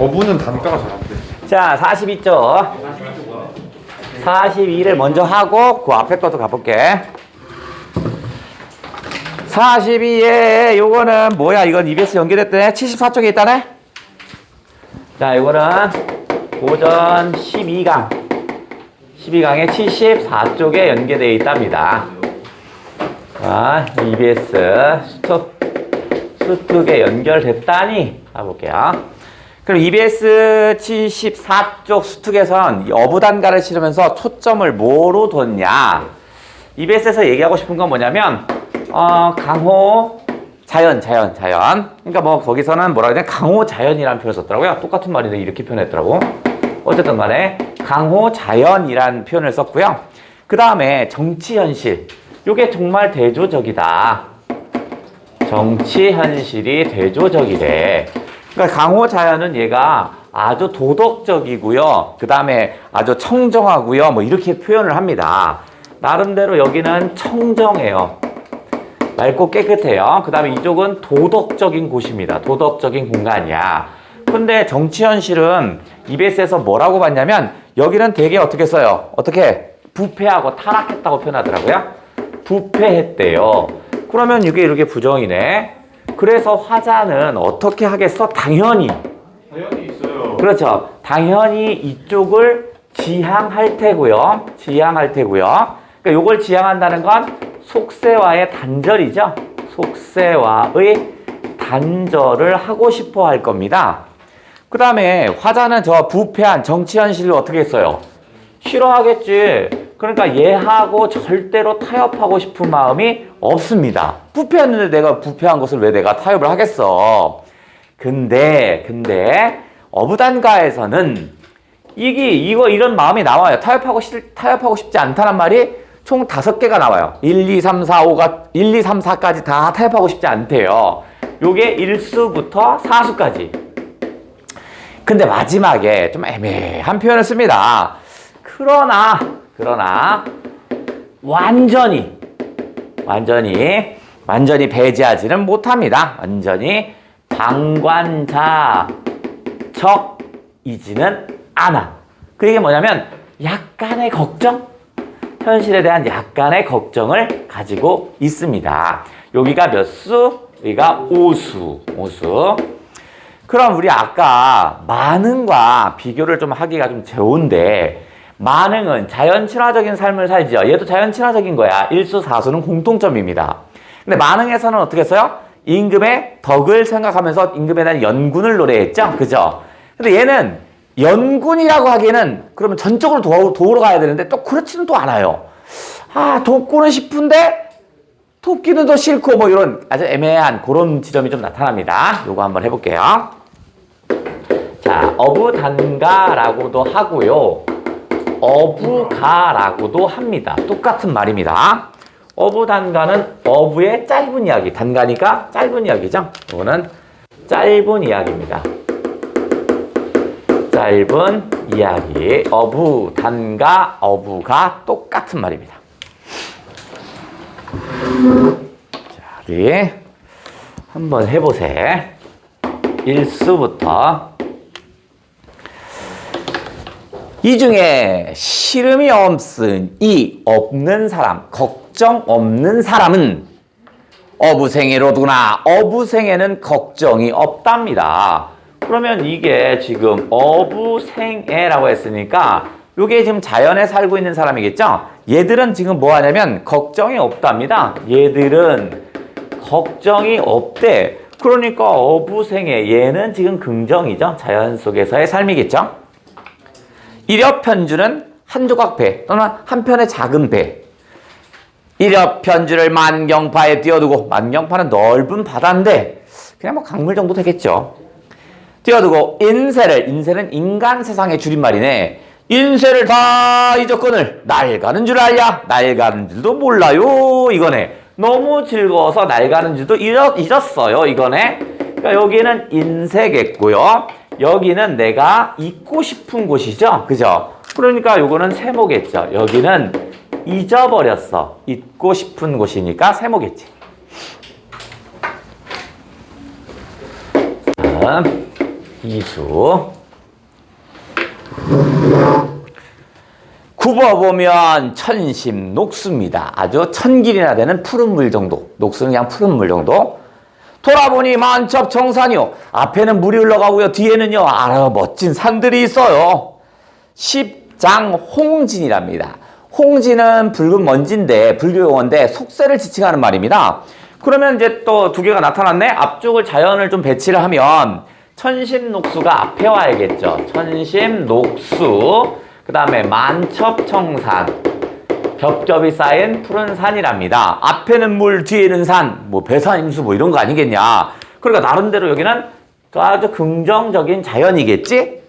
어부는 단가가 잘 안 돼. 자, 42쪽. 42를 먼저 하고 그 앞에 것도 가볼게. 42에 요거는 뭐야? 이건 EBS 연결했더니 74쪽에 있다네? 자, 이거는 고전 12강. 12강에 74쪽에 연계되어 있답니다. 자, EBS 수특, 수특에 연결됐다니 가볼게요. 그럼 EBS 74쪽 수특에선 이 어부단가를 치르면서 초점을 뭐로 뒀냐? EBS에서 얘기하고 싶은 건 뭐냐면 어, 강호 자연, 자연, 자연. 그러니까 뭐 거기서는 뭐라 그러냐? 강호 자연이라는 표현을 썼더라고요. 똑같은 말인데 이렇게 표현했더라고. 어쨌든 간에 강호 자연이라는 표현을 썼고요. 그 다음에 정치 현실. 요게 정말 대조적이다. 정치 현실이 대조적이래. 그러니까 강호 자연은 얘가 아주 도덕적이고요. 그 다음에 아주 청정하고요. 뭐 이렇게 표현을 합니다. 나름대로 여기는 청정해요. 맑고 깨끗해요. 그 다음에 이쪽은 도덕적인 곳입니다. 도덕적인 공간이야. 근데 정치 현실은 EBS에서 뭐라고 봤냐면 여기는 되게 어떻게 써요? 어떻게 부패하고 타락했다고 표현하더라고요. 부패했대요. 그러면 이게 이렇게 부정이네. 그래서 화자는 어떻게 하겠어? 당연히. 당연히 있어요. 그렇죠. 당연히 이쪽을 지향할 테고요. 지향할 테고요. 그러니까 요걸 지향한다는 건 속세와의 단절이죠. 속세와의 단절을 하고 싶어 할 겁니다. 그 다음에 화자는 저 부패한 정치 현실을 어떻게 했어요? 싫어하겠지. 그러니까 얘하고 절대로 타협하고 싶은 마음이 없습니다. 부패했는데 내가 부패한 것을 왜 내가 타협을 하겠어? 근데, 근데, 어부단가에서는 이게, 이거, 이런 마음이 나와요. 타협하고 싶, 타협하고 싶지 않다는 말이 총 다섯 개가 나와요. 1, 2, 3, 4, 5가, 1, 2, 3, 4까지 다 타협하고 싶지 않대요. 요게 1수부터 4수까지. 근데 마지막에 좀 애매한 표현을 씁니다. 그러나, 그러나, 완전히, 완전히, 완전히 배제하지는 못합니다. 완전히 방관자적이지는 않아. 그 얘기 뭐냐면, 약간의 걱정? 현실에 대한 약간의 걱정을 가지고 있습니다. 여기가 몇 수? 여기가 5수. 5수. 그럼 우리 아까 만흥과 비교를 좀 하기가 좀 좋은데 만흥은 자연 친화적인 삶을 살죠. 얘도 자연 친화적인 거야. 일수 사수는 공통점입니다. 근데 만흥에서는 어떻게 했어요? 임금의 덕을 생각하면서 임금에 대한 연군을 노래했죠. 그죠? 근데 얘는 연군이라고 하기에는 그러면 전적으로 도, 도우러 가야 되는데 또 그렇지는 또 않아요. 아, 돕고는 싶은데 돕기는 더 싫고 뭐 이런 아주 애매한 그런 지점이 좀 나타납니다. 요거 한번 해볼게요. 자, 어부단가라고도 하고요. 어부가라고도 합니다. 똑같은 말입니다. 어부단가는 어부의 짧은 이야기, 단가니까 짧은 이야기죠. 이거는 짧은 이야기입니다. 짧은 이야기, 어부, 단가, 어부가 똑같은 말입니다. 자, 우리 한번 해보세요. 일수부터 이 중에 시름이 없은 이 없는 사람, 걱정 없는 사람은 어부생애로구나. 어부생애는 걱정이 없답니다. 그러면 이게 지금 어부생애라고 했으니까 이게 지금 자연에 살고 있는 사람이겠죠? 얘들은 지금 뭐 하냐면 걱정이 없답니다. 얘들은 걱정이 없대. 그러니까 어부생애 얘는 지금 긍정이죠. 자연 속에서의 삶이겠죠? 일엽 편주는 한 조각 배 또는 한 편의 작은 배. 일엽 편주를 만경파에 띄워두고 만경파는 넓은 바다인데 그냥 뭐 강물 정도 되겠죠. 띄워두고 인세를 인세는 인간 세상의 줄임말이네. 인세를 다 잊었거늘 날 가는 줄 알냐? 날 가는 줄도 몰라요. 이거네. 너무 즐거워서 날 가는 줄도 잊었, 잊었어요. 이거네. 그러니까 여기는 인세겠고요. 여기는 내가 잊고 싶은 곳이죠. 그죠? 그러니까 요거는 세모겠죠. 여기는 잊어버렸어. 잊고 싶은 곳이니까 세모겠지. 다음. 이수. 굽어보면 천심 녹수입니다. 아주 천길이나 되는 푸른 물 정도. 녹수는 그냥 푸른 물 정도. 돌아보니 만첩 정산이요. 앞에는 물이 흘러가고요. 뒤에는요. 아주 멋진 산들이 있어요. 십장 홍진이랍니다. 홍진은 붉은 먼지인데 불교용어인데 속세를 지칭하는 말입니다. 그러면 이제 또 두 개가 나타났네. 앞쪽을 자연을 좀 배치를 하면 천심녹수가 앞에 와야겠죠. 천심녹수. 그 다음에 만첩청산. 겹겹이 쌓인 푸른 산이랍니다. 앞에는 물, 뒤에는 산, 뭐 배산 임수 뭐 이런 거 아니겠냐. 그러니까 나름대로 여기는 아주 긍정적인 자연이겠지?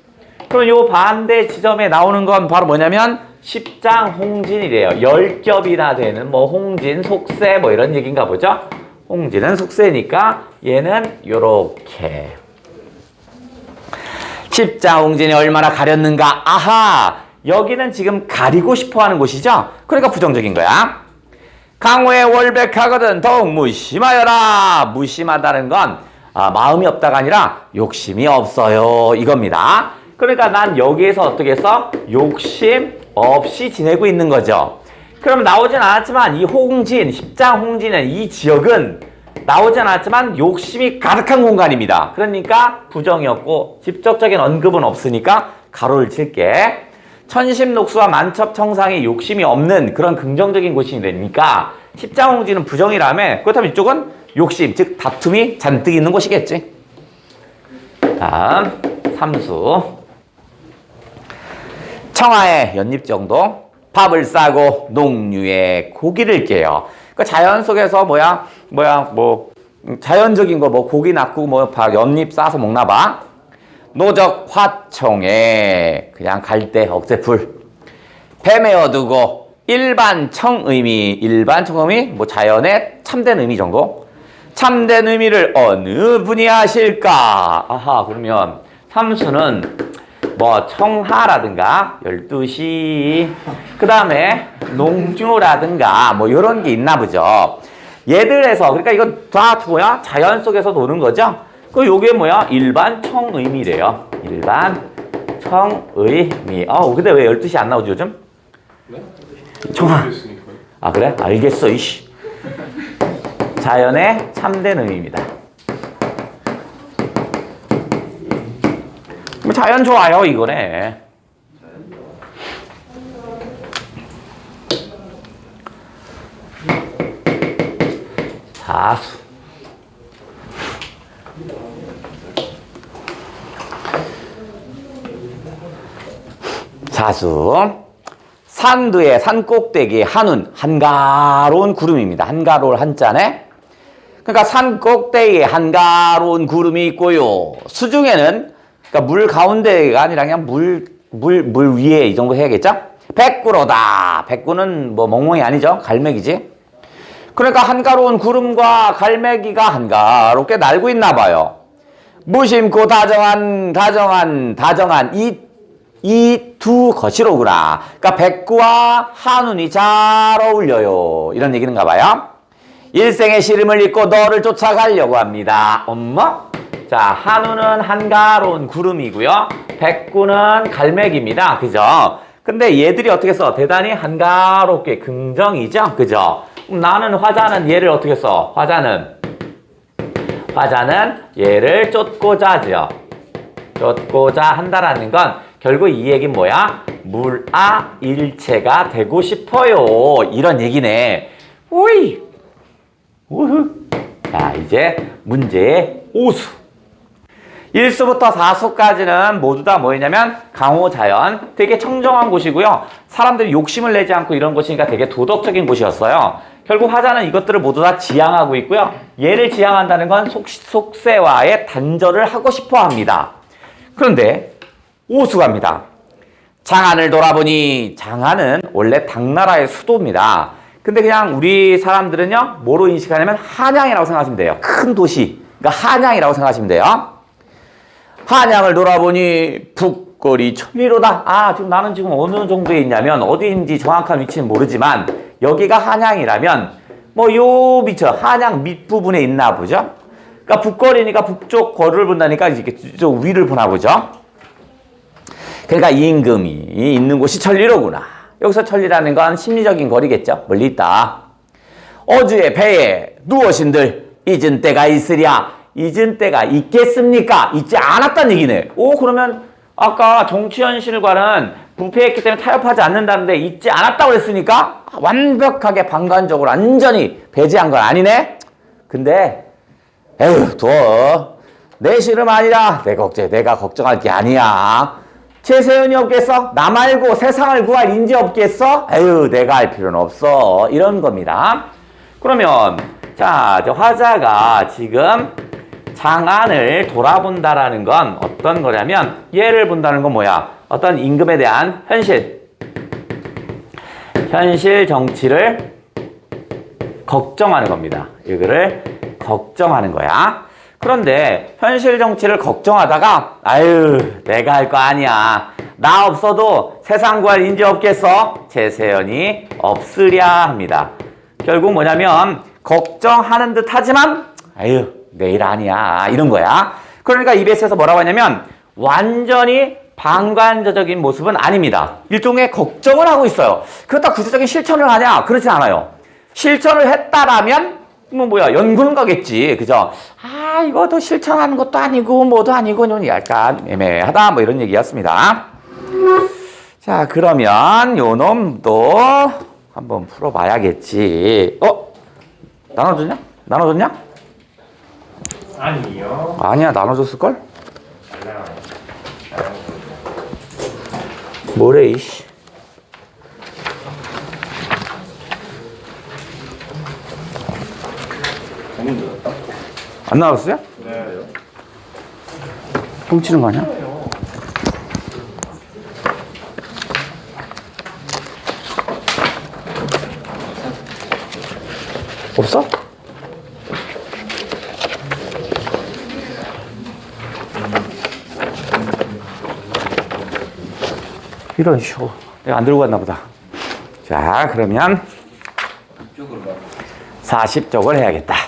그럼 요 반대 지점에 나오는 건 바로 뭐냐면 십장 홍진이래요. 열 겹이나 되는 뭐 홍진, 속세 뭐 이런 얘기인가 보죠? 홍진은 속세니까 얘는 요렇게. 십장 홍진이 얼마나 가렸는가? 아하! 여기는 지금 가리고 싶어 하는 곳이죠? 그러니까 부정적인 거야. 강호에 월백하거든 더욱 무심하여라. 무심하다는 건 아, 마음이 없다가 아니라 욕심이 없어요. 이겁니다. 그러니까 난 여기에서 어떻게 써? 욕심 없이 지내고 있는 거죠. 그럼 나오진 않았지만 이 홍진, 십장 홍진은 이 지역은 나오진 않았지만 욕심이 가득한 공간입니다. 그러니까 부정이었고 직접적인 언급은 없으니까 가로를 칠게. 천심녹수와 만첩청상에 욕심이 없는 그런 긍정적인 곳이 되니까 십장홍지는 부정이라면 그렇다면 이쪽은 욕심, 즉 다툼이 잔뜩 있는 곳이겠지. 다음 삼수 청하의 연잎 정도 밥을 싸고 농류에 고기를 깨요. 그 자연 속에서 뭐야 뭐야 뭐 음, 자연적인 거 뭐 고기 낳고 뭐 밥, 연잎 싸서 먹나 봐. 노적 화청에 그냥 갈대 억새풀 배 메어두고 일반 청의미 일반 청의미 뭐 자연의 참된 의미 정도? 참된 의미를 어느 분이 아실까? 아하 그러면 삼수는 뭐 청하라든가 12시 그 다음에 농주라든가 뭐 이런 게 있나 보죠. 얘들에서 그러니까 이거 다 뭐야? 자연 속에서 노는 거죠 그 요게 뭐야? 일반 청의미래요. 일반 청의미. 아 근데 왜 12시 안 나오지 요즘? 네? 됐으니까요. 아 그래? 알겠어 이씨. 자연의 참된 의미입니다. 뭐 자연 좋아요 이거네. 사수 사수 산두의 산 꼭대기 한운 한가로운 구름입니다. 한가로울 한자네. 그러니까 산 꼭대기에 한가로운 구름이 있고요. 수중에는 그러니까 물 가운데가 아니라 그냥 물, 물, 물 위에 이 정도 해야겠죠? 백구로다. 백구는 뭐 멍멍이 아니죠? 갈매기지. 그러니까 한가로운 구름과 갈매기가 한가롭게 날고 있나 봐요. 무심코 다정한, 다정한, 다정한 이, 이 두 것이로구나. 그러니까 백구와 한운이 잘 어울려요. 이런 얘기인가 봐요. 일생의 시름을 잊고 너를 쫓아가려고 합니다. 엄마? 자, 한우는 한가로운 구름이고요. 백구는 갈매기입니다. 그죠? 근데 얘들이 어떻게 써? 대단히 한가롭게 긍정이죠? 그죠? 나는 화자는 얘를 어떻게 써? 화자는 화자는 얘를 쫓고자 하죠. 쫓고자 한다라는 건 결국 이 얘기는 뭐야? 물아 일체가 되고 싶어요. 이런 얘기네. 우이. 우후. 자, 이제 문제의 오수. 1수부터 4수까지는 모두 다 뭐냐면 강호자연 되게 청정한 곳이고요. 사람들이 욕심을 내지 않고 이런 곳이니까 되게 도덕적인 곳이었어요. 결국 화자는 이것들을 모두 다 지향하고 있고요. 얘를 지향한다는 건 속, 속세와의 단절을 하고 싶어 합니다. 그런데 오수갑니다. 장안을 돌아보니 장안은 원래 당나라의 수도입니다. 근데 그냥 우리 사람들은요, 뭐로 인식하냐면 한양이라고 생각하시면 돼요. 큰 도시. 그러니까 한양이라고 생각하시면 돼요. 한양을 돌아보니 북거리 천리로다. 아, 지금 나는 지금 어느 정도에 있냐면 어디인지 정확한 위치는 모르지만 여기가 한양이라면 뭐 요 밑에 한양 밑부분에 있나 보죠. 그러니까 북거리니까 북쪽 거리를 본다니까 이렇게 쪽 위를 보나 보죠. 그러니까 임금이 있는 곳이 천리로구나. 여기서 천리라는 건 심리적인 거리겠죠. 멀리 있다. 어주의 배에 누워신들 잊은 때가 있으랴. 잊은 때가 있겠습니까? 있지 않았다는 얘기네. 오 그러면 아까 정치 현실과는 부패했기 때문에 타협하지 않는다는데 있지 않았다고 그랬으니까 완벽하게 방관적으로 완전히 배제한 건 아니네. 근데 에휴 둬. 내 시름 아니라 내 걱정 내가 걱정할 게 아니야. 최세윤이 없겠어? 나 말고 세상을 구할 인재 없겠어? 에휴 내가 할 필요는 없어. 이런 겁니다. 그러면 자, 저 화자가 지금 장안을 돌아본다라는 건 어떤 거냐면 예를 본다는 건 뭐야? 어떤 임금에 대한 현실 현실 정치를 걱정하는 겁니다. 이거를 걱정하는 거야. 그런데 현실 정치를 걱정하다가 아유 내가 할 거 아니야. 나 없어도 세상 구할 인재 없겠어? 제세연이 없으랴 합니다. 결국 뭐냐면 걱정하는 듯 하지만 아유 내일 아니야 이런 거야. 그러니까 이베스에서 뭐라고 하냐면 완전히 방관자적인 모습은 아닙니다. 일종의 걱정을 하고 있어요. 그렇다 구체적인 실천을 하냐? 그렇지 않아요. 실천을 했다라면 뭐 뭐야 연구는 가겠지. 그죠? 아 이거 도 실천하는 것도 아니고 뭐도 아니고 좀 약간 애매하다. 뭐 이런 얘기였습니다. 자 그러면 요 놈도 한번 풀어봐야겠지. 어? 나눠줬냐? 나눠줬냐? 아니요. 아니야 나눠줬을 걸? 뭐래 이씨 안 나왔어요? 네. 훔치는 거 아니야? 없어? 이런 쇼. 내가 안 들고 갔나 보다. 자, 그러면 40쪽을 해야겠다.